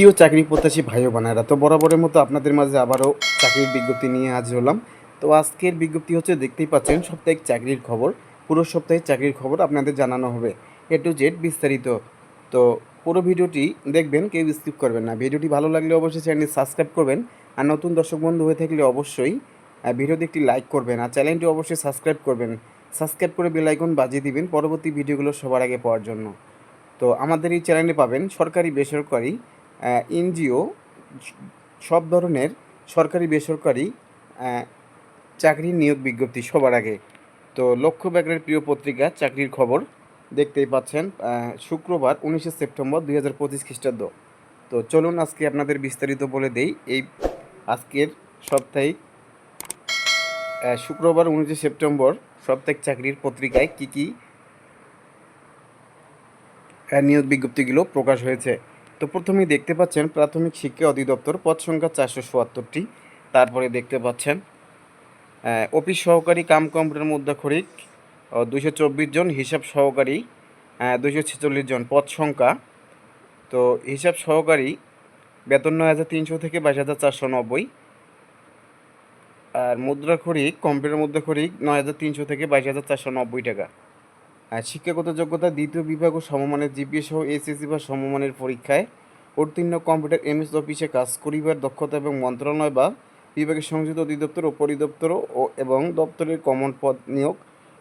প্রিয় চাকরি প্রত্যাশী ভাই বোনেরা, তো বরাবরের মতো আপনাদের মাঝে আবারও চাকরির বিজ্ঞপ্তি নিয়ে হাজির হলাম। তো আজকের বিজ্ঞপ্তি হচ্ছে, দেখতেই পাচ্ছেন, সাপ্তাহিক চাকরির খবর, পুরো সপ্তাহে চাকরির খবর আপনাদের জানানো হবে। এ টু জেড বিস্তারিত। তো পুরো ভিডিওটি দেখবেন, কেউ স্কিপ করবেন না। ভিডিওটি ভালো লাগলে অবশ্যই চ্যানেলটি সাবস্ক্রাইব করবেন। আর নতুন দর্শক বন্ধু হয়ে থাকলে অবশ্যই ভিডিওতে একটি লাইক করবেন। আর চ্যানেলটি অবশ্যই সাবস্ক্রাইব করবেন। সাবস্ক্রাইব করে বেলাইকন বাজিয়ে দিবেন পরবর্তী ভিডিওগুলো সবার আগে পাওয়ার জন্য। তো আমাদের এই চ্যানেলে পাবেন সরকারি, বেসরকারি এনজিও, সব ধরনের সরকারি, বেসরকারি চাকরির নিয়োগ বিজ্ঞপ্তি সবার আগে। তো লক্ষ্য ব্যাগের প্রিয় পত্রিকা, চাকরির খবর দেখতেই পাচ্ছেন শুক্রবার উনিশে সেপ্টেম্বর দুই হাজার পঁচিশ খ্রিস্টাব্দ। তো চলুন আজকে আপনাদের বিস্তারিত বলে দেই, এই আজকের সাপ্তাহিক শুক্রবার উনিশে সেপ্টেম্বর সাপ্তাহিক চাকরির পত্রিকায় কি কি নিয়োগ বিজ্ঞপ্তিগুলো প্রকাশ হয়েছে। তো প্রথমেই দেখতে পাচ্ছেন প্রাথমিক শিক্ষা অধিদপ্তর পদ সংখ্যা চারশো চুয়াত্তরটি। তারপরে দেখতে পাচ্ছেন অফিস সহকারী কাম কম্পিউটার মুদ্রাক্ষরিক দুশো চব্বিশ জন, হিসাব সহকারী দুশো ছেচল্লিশ জন পদ সংখ্যা। তো হিসাব সহকারী বেতন নয় হাজার তিনশো থেকে বাইশ হাজার চারশো নব্বই। আর মুদ্রাক্ষরিক, কম্পিউটার মুদ্রাক্ষরিক নয় হাজার তিনশো থেকে বাইশ হাজার চারশো নব্বই টাকা। শিক্ষাগত যোগ্যতা দ্বিতীয় বিভাগ ও সমমানের জিপিএ সহ এসএসসি বা সমমানের পরীক্ষায় উত্তীর্ণ কম্পিউটার এমএস অফিসে কাজ করিবার দক্ষতা এবং মন্ত্রণালয় বা বিভাগের সংযুক্ত অধিদপ্তর ও পরিদপ্তর ও এবং দপ্তরের কমন পদ নিয়োগ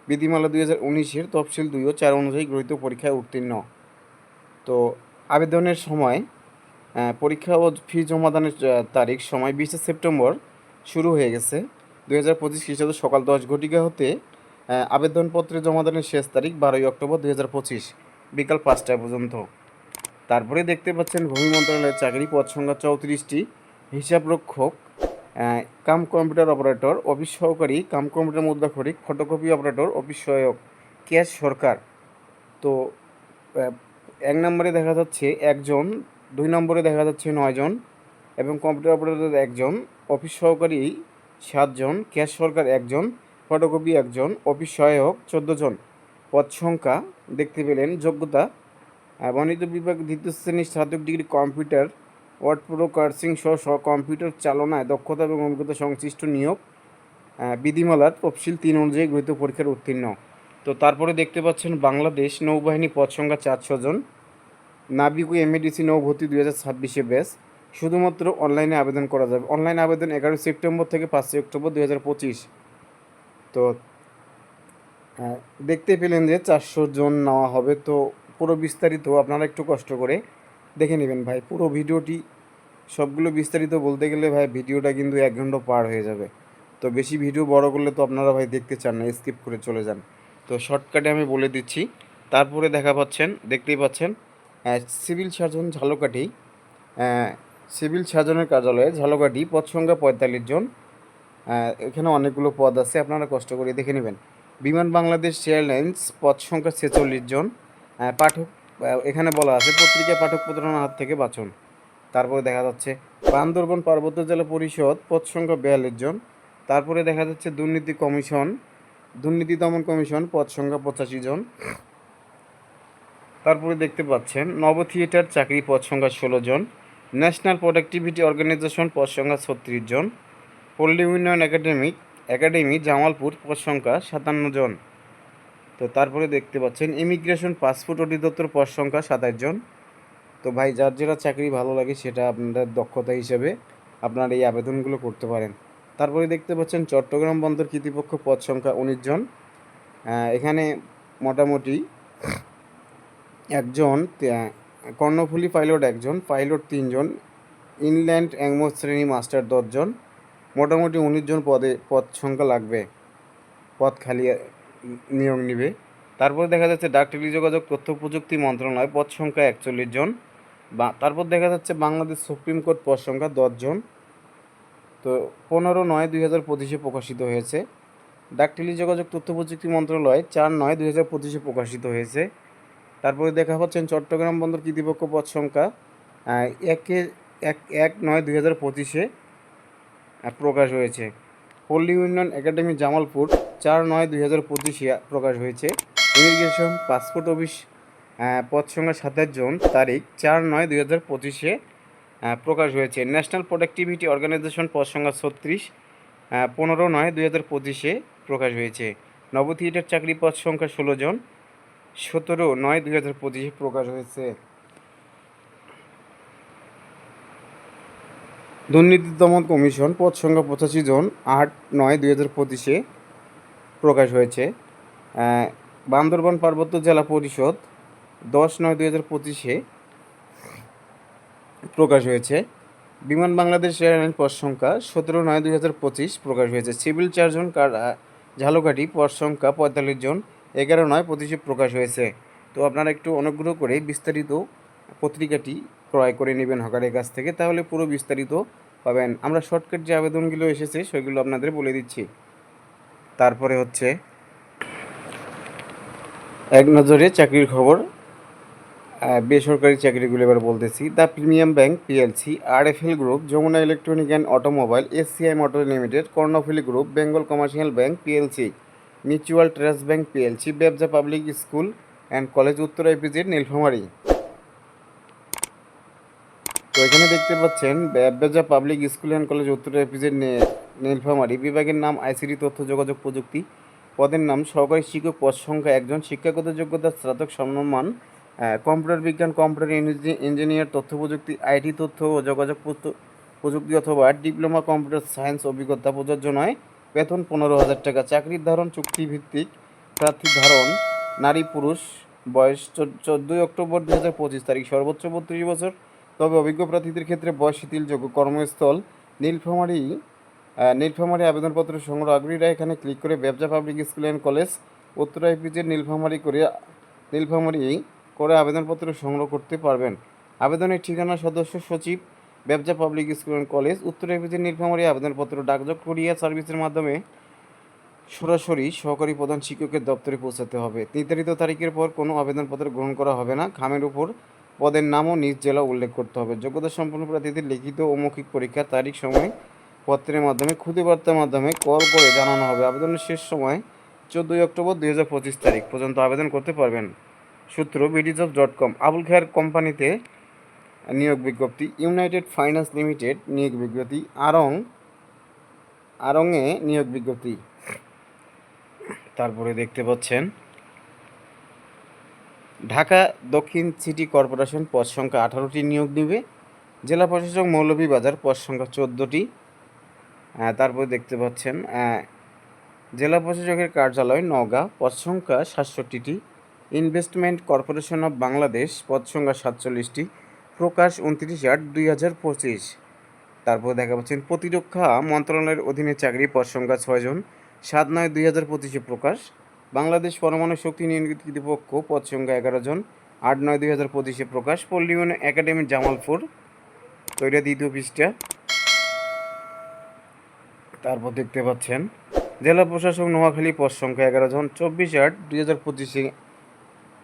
বিধিমালা দুই হাজার উনিশের তফসিল দুই ও চার অনুযায়ী গৃহীত পরীক্ষায় উত্তীর্ণ। তো আবেদনের সময় পরীক্ষা ও ফি জমাদানের তারিখ সময় বিশে সেপ্টেম্বর শুরু হয়ে গেছে। দুই হাজার পঁচিশ খ্রিস্টাব্দ সকাল দশ ঘটিকা হতে আবেদনপত্রে জমাদানের শেষ তারিখ বারোই অক্টোবর দুই হাজার পঁচিশ, বিকাল পাঁচটা পর্যন্ত। তারপরে দেখতে পাচ্ছেন ভূমি মন্ত্রণালয়ের চাকরি পদ সংখ্যা চৌত্রিশটি হিসাবরক্ষক কাম কম্পিউটার অপারেটর, অফিস সহকারী, কাম কম্পিউটার মুদ্রাক্ষরিক, ফটোকপি অপারেটর, অফিস সহায়ক, ক্যাশ সরকার। তো এক নম্বরে দেখা যাচ্ছে একজন, দুই নম্বরে দেখা যাচ্ছে নয়জন এবং কম্পিউটার অপারেটর একজন, অফিস সহকারী সাতজন, ক্যাশ সরকার একজন ফটোকপি একজন অফিস সহায়ক চোদ্দ জন। পদ সংখ্যা দেখতে পেলেন যোগ্যতা বণিত বিভাগ দ্বিতীয় শ্রেণির স্নাতক degree computer, word processing সহ কম্পিউটার চালনায় দক্ষতা এবং অভিজ্ঞতা সংশ্লিষ্ট নিয়োগ বিধিমালার তফসিল তিন অনুযায়ী গৃহীত পরীক্ষার উত্তীর্ণ। তো তারপরে দেখতে পাচ্ছেন বাংলাদেশ নৌবাহিনী পদ সংখ্যা চারশো জন। নাবিক এমএডিসি নৌভর্তি দুই হাজার ছাব্বিশে ব্যাস শুধুমাত্র অনলাইনে আবেদন করা যাবে। অনলাইন আবেদন এগারোই সেপ্টেম্বর থেকে পাঁচই অক্টোবর দুই হাজার পঁচিশ। তো আহ, দেখতে পেলেন যে চারশো জন নেওয়া হবে। তো পুরো বিস্তারিত আপনারা একটু কষ্ট করে দেখে নেবেন ভাই। পুরো ভিডিওটি সবগুলো বিস্তারিত বলতে গেলে ভাই ভিডিওটা কিন্তু এক ঘণ্টা পার হয়ে যাবে। তো বেশি ভিডিও বড় করলে তো আপনারা ভাই দেখতে চান না স্কিপ করে চলে যান। তো শর্টকাটে আমি বলে দিচ্ছি। তারপরে দেখা পাচ্ছেন দেখতেই পাচ্ছেন সিভিল সার্জন ঝালকাঠি আহ, সিভিল সার্জনের কার্যালয়ে ঝালকাঠি পদ সংখ্যা পঁয়তাল্লিশ জন এখানে অনেকগুলো পদ আছে, আপনারা কষ্ট করে দেখে নেবেন। বিমান বাংলাদেশ এয়ারলাইন্স, পদ সংখ্যা ছেচল্লিশ জন। পাঠক এখানে বলা আছে, পত্রিকা পাঠক প্রতারণার হাত থেকে বাঁচুন। তারপরে দেখা যাচ্ছে, বান্দরবন পার্বত্য জেলা পরিষদ, পদ সংখ্যা বিয়াল্লিশ জন। তারপরে দেখা যাচ্ছে, দুর্নীতি কমিশন, দুর্নীতি দমন কমিশন, পদ সংখ্যা পঁচাশি জন। তারপরে দেখতে পাচ্ছেন, নব থিয়েটার চাকরি পদ সংখ্যা ষোলো জন। ন্যাশনাল প্রোডাক্টিভিটি অর্গানাইজেশন পদ সংখ্যা ছত্রিশ জন। পল্লী উন্নয়ন একাডেমিক একাডেমি জামালপুর পদ সংখ্যা সাতান্ন জন। তো তারপরে দেখতে পাচ্ছেন, ইমিগ্রেশন পাসপোর্ট অধিদপ্তর পদ সংখ্যা সাতাশ জন। তো ভাই, যার যেটা চাকরি ভালো লাগে সেটা আপনাদের দক্ষতা হিসেবে আপনারা এই আবেদনগুলো করতে পারেন। তারপরে দেখতে পাচ্ছেন, চট্টগ্রাম বন্দর কর্তৃপক্ষ পদ সংখ্যা উনিশ জন। এখানে মোটামুটি একজন কর্ণফুলি পাইলট একজন, পাইলট তিনজন ইনল্যান্ড অ্যাংমো শ্রেণি মাস্টার দশজন মোটামুটি উনিশ জন পদে পদ সংখ্যা লাগবে, পদ খালি নিয়োগ নিবে। তারপর দেখা যাচ্ছে ডাক টেলিযোগাযোগ তথ্য প্রযুক্তি মন্ত্রণালয়, পদ সংখ্যা একচল্লিশ জন। বা, তারপর দেখা যাচ্ছে বাংলাদেশ সুপ্রিম কোর্ট পদ সংখ্যা দশজন তো পনেরো নয় দুই হাজার পঁচিশে প্রকাশিত হয়েছে। ডাক টেলিযোগাযোগ তথ্য প্রযুক্তি মন্ত্রণালয় চার নয় দুই হাজার পঁচিশে প্রকাশিত হয়েছে। তারপরে দেখা পাচ্ছেন চট্টগ্রাম বন্দর কর্তৃপক্ষ পদ সংখ্যা একে, এক এক নয় দুই হাজার পঁচিশে প্রকাশ হয়েছে। পল্লী উন্নয়ন একাডেমি জামালপুর চার নয় দুই হাজার পঁচিশে প্রকাশ হয়েছে। ইমিগ্রেশন পাসপোর্ট অফিস পদ সংখ্যা সাতাশ জন, তারিখ চার নয় দুই হাজার পঁচিশে প্রকাশ হয়েছে। ন্যাশনাল প্রোডাক্টিভিটি অর্গানাইজেশন পদ সংখ্যা ছত্রিশ পনেরো নয় দুই হাজার পঁচিশে প্রকাশ হয়েছে। নব থিয়েটার চাকরি পদ সংখ্যা ষোলো জন, সতেরো নয় দুই হাজার পঁচিশে প্রকাশ হয়েছে। দুর্নীতি দমন কমিশন পদ সংখ্যা পঁচাশি জন আট নয় দুই হাজার পঁচিশে প্রকাশ হয়েছে। বান্দরবান পার্বত্য জেলা পরিষদ দশ নয় দুই হাজার পঁচিশে প্রকাশ হয়েছে। বিমান বাংলাদেশ এয়ারলাইন পদ সংখ্যা সতেরো নয় দুই হাজার পঁচিশ প্রকাশ হয়েছে। সিভিল চারজন ঝালকাঠি পদ সংখ্যা পঁয়তাল্লিশ জন এগারো নয় পঁচিশে প্রকাশ হয়েছে। তো আপনারা একটু অনুগ্রহ করে বিস্তারিত পত্রিকাটি ক্রয় করে নেবেন হকারের কাছ থেকে, তাহলে পুরো বিস্তারিত পাবেন। আমরা শর্টকাট যে আবেদনগুলো এসেছে, সেগুলো আপনাদের বলে দিচ্ছি। তারপরে হচ্ছে, এক নজরে চাকরির খবর বেসরকারি চাকরিগুলো এবার বলতেছি। The Premium Bank PLC, RFL Group, Jamuna electronic and automobile SCI Motor Limited, Karnaphuli Group, Bengal Commercial Bank PLC, Mutual Trust Bank PLC, ব্যবসা পাবলিক স্কুল অ্যান্ড কলেজ, উত্তর এপিজেড নীলফামারী। তো এখানে দেখতে পাচ্ছেন ব্যবসা পাবলিক স্কুল অ্যান্ড কলেজ উত্তর EPZ Nilphamari বিভাগের নাম আইসিটি তথ্য যোগাযোগ প্রযুক্তি। পদের নাম, সহকারী শিক্ষক পদ সংখ্যা একজন, শিক্ষাগত যোগ্যতা স্নাতক সম্মান কম্পিউটার বিজ্ঞান, কম্পিউটার ইঞ্জি- ইঞ্জিনিয়ার তথ্য প্রযুক্তি, আইটি তথ্য ও যোগাযোগ প্রযুক্তি অথবা ডিপ্লোমা কম্পিউটার সায়েন্স অভিজ্ঞতা প্রযোজ্য নয়। বেতন পনেরো হাজার টাকা। চাকরির ধারণ চুক্তিভিত্তিক প্রার্থী ধারণ, নারী পুরুষ, বয়স চোদ্দোই অক্টোবর দু হাজার পঁচিশ তারিখ। সর্বোচ্চ বত্রিশ বছর। তবে অভিজ্ঞ প্রার্থীদের ক্ষেত্রে বয়স, শিথিলযোগ্য কর্মস্থল, নীলফামারী নীলফামারী আবেদনপত্র সংগ্রহ আগ্রহীরা এখানে ক্লিক করে ব্যবসা পাবলিক স্কুল অ্যান্ড কলেজ উত্তর আইপিজের নীলফামারী করে নীলফামারী করে আবেদনপত্র সংগ্রহ করতে পারবেন। আবেদনের ঠিকানা সদস্য সচিব, ব্যবসা পাবলিক স্কুল অ্যান্ড কলেজ উত্তর আইপিজের নীলফামারী আবেদনপত্র ডাকযোগ কুরিয়ার সার্ভিসের মাধ্যমে সরাসরি সহকারী প্রধান শিক্ষকের দপ্তরে পৌঁছাতে হবে। নির্ধারিত তারিখের পর কোনো আবেদনপত্র গ্রহণ করা হবে না। খামের উপর পদের নামও নিজ জেলা উল্লেখ করতে হবে। যোগ্যতা সম্পন্ন প্রার্থীদের লিখিত ও মৌখিক পরীক্ষার তারিখ সময় পত্রের মাধ্যমে খুদে বার্তার মাধ্যমে কল করে জানানো হবে। আবেদনের শেষ সময় চোদ্দোই অক্টোবর দুই হাজার পঁচিশ তারিখ পর্যন্ত আবেদন করতে পারবেন। সূত্র BDJob dot com Abul Khair কোম্পানিতে নিয়োগ বিজ্ঞপ্তি। ইউনাইটেড ফাইন্যান্স লিমিটেড নিয়োগ বিজ্ঞপ্তি। আরং, আরংয়ে নিয়োগ বিজ্ঞপ্তি। তারপরে দেখতে পাচ্ছেন ঢাকা দক্ষিণ সিটি কর্পোরেশন পদ সংখ্যা আঠারোটি নিয়োগ দিবে। জেলা প্রশাসক মৌলভীবাজার পদ সংখ্যা চোদ্দোটি। তারপর দেখতে পাচ্ছেন জেলা প্রশাসকের কার্যালয় নওগাঁ পদ সংখ্যা সাতষট্টিটি। ইনভেস্টমেন্ট কর্পোরেশন অব বাংলাদেশ পদ সংখ্যা সাতচল্লিশটি। প্রকাশ উনত্রিশ আট দুই হাজার পঁচিশ। তারপর দেখা পাচ্ছেন, প্রতিরক্ষা মন্ত্রণালয়ের অধীনে চাকরি পদ সংখ্যা ছয়জন। সাত নয় দুই হাজার পঁচিশে প্রকাশ। বাংলাদেশ পরমাণু শক্তি নিয়ন্ত্রিত কর্তৃপক্ষ পদ সংখ্যা এগারো জন, আট নয় দুই হাজার পঁচিশে প্রকাশ পল্লিউন একাডেমি জামালপুর, তৈরি দ্বিতীয় পৃষ্ঠা। তারপর দেখতে পাচ্ছেন, জেলা প্রশাসক নোয়াখালী পদ সংখ্যা এগারো জন, চব্বিশ আট দুই হাজার পঁচিশে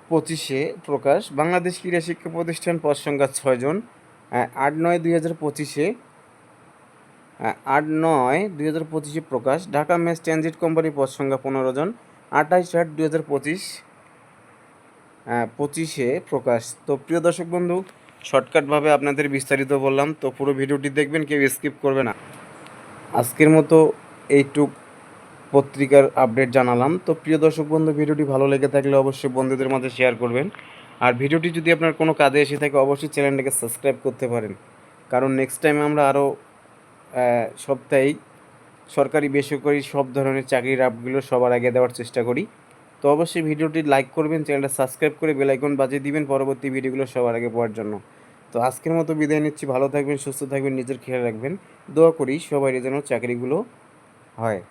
পঁচিশে প্রকাশ। বাংলাদেশ ক্রীড়া শিক্ষা প্রতিষ্ঠান পদ সংখ্যা ছয়জন আট নয় দুই হাজার পঁচিশে আট নয় দুই হাজার পঁচিশে প্রকাশ। ঢাকা মেস ট্রানজিট কোম্পানি পদ সংখ্যা পনেরো জন আঠাইশ আট দুই হাজার পঁচিশ পঁচিশে প্রকাশ। তো প্রিয় দর্শক বন্ধু, শর্টকাটভাবে আপনাদের বিস্তারিত বললাম, তো পুরো ভিডিওটি দেখবেন, কেউ স্কিপ করবে না। আজকের মতো এইটুক পত্রিকার আপডেট জানালাম। তো প্রিয় দর্শক বন্ধু, ভিডিওটি ভালো লেগে থাকলে অবশ্যই বন্ধুদের মাঝে শেয়ার করবেন। আর ভিডিওটি যদি আপনার কোনো কাজে এসে থাকে, অবশ্যই চ্যানেলটাকে সাবস্ক্রাইব করতে পারেন। কারণ নেক্সট টাইম আমরা আরও সপ্তাহিক সরকারি বেসরকারি সব ধরনের চাকরির আপগুলো সবার আগে দেওয়ার চেষ্টা করি। তো অবশ্যই ভিডিওটি লাইক করবেন, চ্যানেলটা সাবস্ক্রাইব করে বেলাইকন বাজিয়ে দিবেন পরবর্তী ভিডিওগুলো সবার আগে পাওয়ার জন্য। তো আজকের মতো বিদায় নিচ্ছি, ভালো থাকবেন, সুস্থ থাকবেন, নিজের খেয়াল রাখবেন। দোয়া করি সবাই যেন চাকরিগুলো হয়।